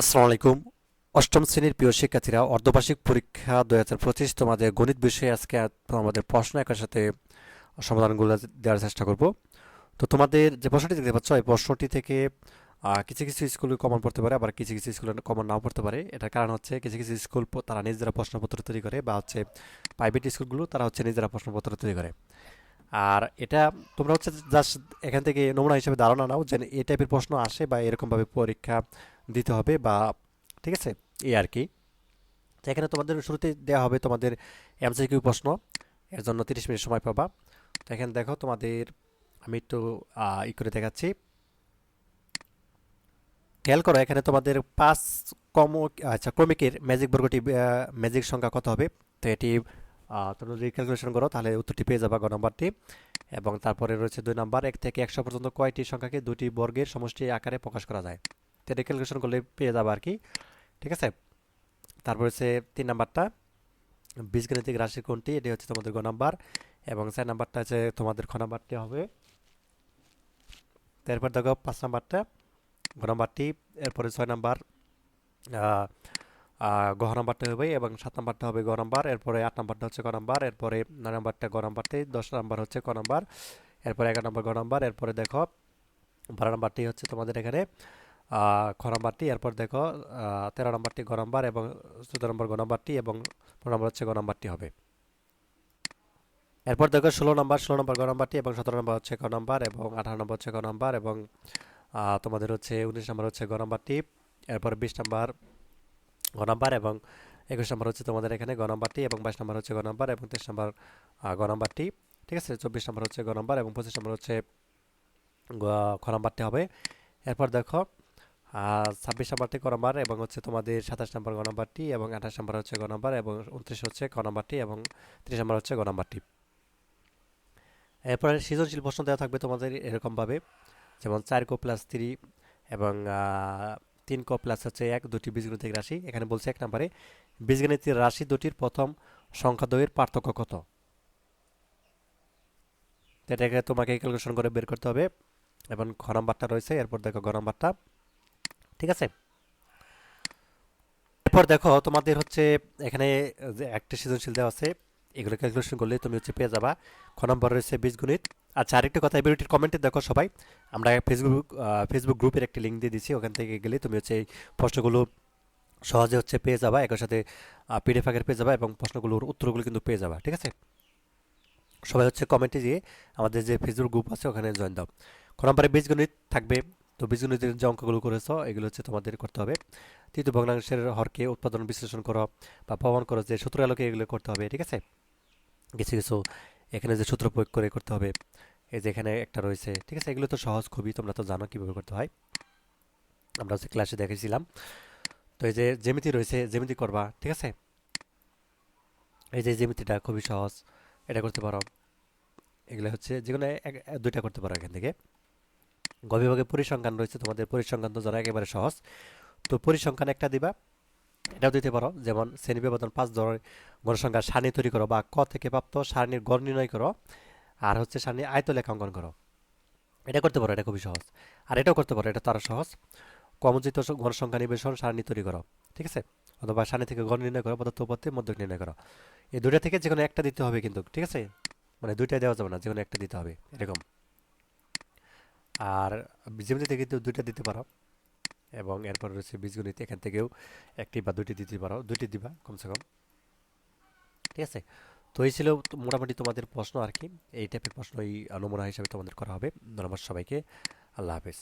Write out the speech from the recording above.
আসসালামু আলাইকুম। অষ্টম শ্রেণির প্রিয় শিক্ষার্থীরা, অর্ধবার্ষিক পরীক্ষা দুই হাজার পঁচিশ তোমাদের গণিত বিষয়ে আজকে আমাদের প্রশ্ন একের সাথে সমাধানগুলো দেওয়ার চেষ্টা করব। তো তোমাদের যে প্রশ্নটি দেখতে পাচ্ছ, এই প্রশ্নটি থেকে কিছু কিছু স্কুলে কমন পড়তে পারে, আবার কিছু কিছু স্কুলে কমন নাও পড়তে পারে। এটার কারণ হচ্ছে কিছু কিছু স্কুল তারা নিজেরা প্রশ্নপত্র তৈরি করে বা হচ্ছে প্রাইভেট স্কুলগুলো তারা হচ্ছে নিজেরা প্রশ্নপত্র তৈরি করে। আর এটা তোমরা হচ্ছে জাস্ট এখান থেকে নমুনা হিসেবে ধারণা নাও যে এই টাইপের প্রশ্ন আসে বা এরকমভাবে পরীক্ষা দিতে হবে বা, ঠিক আছে? এই আর কি। তো এখানে তোমাদের শুরুতে দেওয়া হবে তোমাদের এমসিকিউ প্রশ্ন। এর জন্য তিরিশ মিনিট সময় পাবা। তো এখানে দেখো তোমাদের, আমি একটু ই করে দেখাচ্ছি। খেয়াল করো, এখানে তোমাদের পাঁচ কম আচ্ছা ক্রমিকের ম্যাজিক বর্গটি ম্যাজিক সংখ্যা কত হবে? তো এটি তোমরা যদি ক্যালকুলেশন করো, তাহলে উত্তরটি পেয়ে যাবা গ নম্বরটি। এবং তারপরে রয়েছে দুই নাম্বার, এক থেকে একশো পর্যন্ত কয়টি সংখ্যাকে দুটি বর্গের সমষ্টি আকারে প্রকাশ করা যায়? এটা ক্যালকুলেশন করলে পেয়ে যাবে আর কি ঠিক আছে? তারপর হচ্ছে তিন নাম্বারটা বীজগণিতিক রাশি কোনটি? এটি হচ্ছে তোমাদের গ নাম্বার এবং চার নাম্বারটা হচ্ছে তোমাদের খ নাম্বারটি হবে। তারপর দেখো পাঁচ নাম্বারটা গ নাম্বারটি এরপরে ছয় নাম্বার আহ, নাম্বারটা হবে এবং সাত নাম্বারটা হবে গ নাম্বার এরপরে আট নাম্বারটা হচ্ছে ক নাম্বার এরপরে নয় নাম্বারটা গ নাম্বারটি দশ নাম্বার হচ্ছে ক নাম্বার এরপরে এগারো নাম্বার গ নাম্বার এরপরে দেখো বারো নাম্বারটি হচ্ছে তোমাদের এখানে আহ, খ এরপর দেখো তেরো নম্বরটি গ নাম্বার এবং চোদ্দ নম্বর গ নাম্বারটি এবং পনেরো নম্বর হচ্ছে গ নাম্বারটি হবে। এরপর দেখো ষোলো নম্বর ষোলো নম্বর গ নাম্বারটি এবং সতেরো নম্বর হচ্ছে ক নাম্বার এবং আঠারো নম্বর হচ্ছে নাম্বার এবং তোমাদের হচ্ছে উনিশ নম্বর হচ্ছে গ নাম্বারটি। এরপর বিশ নম্বর গ নাম্বার এবং একুশ নম্বর হচ্ছে তোমাদের এখানে গ নাম্বারটি এবং বাইশ নম্বর হচ্ছে গ নাম্বার এবং তেইশ নম্বর আহ, গ নাম্বারটি। ঠিক আছে? চব্বিশ নম্বর হচ্ছে গ নাম্বার এবং পঁচিশ নম্বর হচ্ছে গ- খ নাম্বারটি হবে। এরপর দেখো ছাব্বিশ নাম্বারটি ক নাম্বার এবং হচ্ছে তোমাদের সাতাশ নম্বর গ নাম্বারটি এবং আঠাশ নম্বর হচ্ছে গ নাম্বার এবং উনত্রিশ হচ্ছে ক নাম্বারটি এবং ত্রিশ নম্বর হচ্ছে গ নাম্বারটি। এরপরে সৃজনশীল প্রশ্ন দেওয়া থাকবে তোমাদের এরকমভাবে। যেমন চার কো প্লাস থ্রি এবং তিন ক প্লাস হচ্ছে এক, দুটি বীজগণিতিক রাশি। এখানে বলছে এক নম্বরে বীজগণিতিক রাশি দুটির প্রথম সংখ্যা দ্বয়ের পার্থক্য কত? এটাকে তোমাকে ক্যালকুলেশন করে বের করতে হবে। এবং খ নাম্বারটা রয়েছে, এরপর দেখো গ নাম্বারটা। ঠিক আছে? এরপর দেখো তোমাদের হচ্ছে এখানে যে একটা সৃজনশীল দেওয়া আছে, এগুলো ক্যালকুলেশন করলে তুমি হচ্ছে পেয়ে যাবা। খ নম্বর রয়েছে বীজগণিত। আচ্ছা আরেকটা কথা ভিডিওটির কমেন্টে দেখো সবাই। আমরা ফেসবুক ফেসবুক গ্রুপের একটি লিঙ্ক দিয়ে দিচ্ছি ওখান থেকে গেলে তুমি হচ্ছে এই প্রশ্নগুলো সহজে হচ্ছে পেয়ে যাবা, একই সাথে পিডিএফ আকারে পেয়ে যাবা এবং প্রশ্নগুলোর উত্তরগুলো কিন্তু পেয়ে যাবা, ঠিক আছে? সবাই হচ্ছে কমেন্টে দিয়ে আমাদের যে ফেসবুক গ্রুপ আছে, ওখানে জয়েন দাও। খ নম্বরে বীজগণিত থাকবে তো বীজগণিতের যে অঙ্কগুলো করেছ, এগুলো হচ্ছে তোমাদের করতে হবে। তৃতীয় ভগ্নাংশের হরকে উৎপাদন, বিশ্লেষণ করো বা প্রমাণ করো যে সূত্র আলোকে এগুলো করতে হবে, ঠিক আছে? কিছু কিছু এখানে যে সূত্র প্রয়োগ করে করতে হবে, এই যে এখানে একটা রয়েছে, ঠিক আছে? এগুলো তো সহজ খুবই, তোমরা তো জানো কীভাবে করতে হয়। আমরা হচ্ছে ক্লাসে দেখেছিলাম। তো এই যে জ্যামিতি রয়েছে, জ্যামিতি করবা, ঠিক আছে? এই যে জ্যামিতিটা খুবই সহজ, এটা করতে পারো। এগুলো হচ্ছে যে কোনো দুইটা করতে পারো এখান থেকে। গবিভাগে পরিসংখ্যান রয়েছে, তোমাদের পরিসংখ্যান তো জানা একেবারে সহজ। তো পরিসংখ্যান একটা দিবা, এটাও দিতে পারো, যেমন শ্রেণি ব্যবধান পাঁচ ধরনের গণসংখ্যার সারণী তৈরি করো, বা ক থেকে প্রাপ্ত সারণীর গড় নির্ণয় করো, আর হচ্ছে সারণী আয়ত লেখা অঙ্কন করো। এটা করতে পারো, এটা খুবই সহজ। আর এটাও করতে পারো, এটা তো আরও সহজ। কমজিত গণসংখ্যা নিবেশন, সারণী তৈরি করো, ঠিক আছে? অথবা সারণী থেকে গড় নির্ণয় করো, পদার্থ উপাত্তে মধ্যক নির্ণয় করো। এই দুইটা থেকে যে কোনো একটা দিতে হবে কিন্তু, ঠিক আছে? মানে দুইটাই দেওয়া যাবে না যে কোনো একটা দিতে হবে, এরকম। আর থেকে কিন্তু দুইটা দিতে পারো। এবং এরপর রয়েছে বীজগণিত, এখান থেকেও একটি বা দুটি দিতে পারো। দুইটি দিবা কমসে কম। ঠিক আছে? তো এই ছিল মোটামুটি তোমাদের প্রশ্ন আর কি। এই টাইপের প্রশ্ন এই নমুনা হিসাবে তোমাদের করা হবে। ধন্যবাদ সবাইকে। আল্লাহ হাফেজ।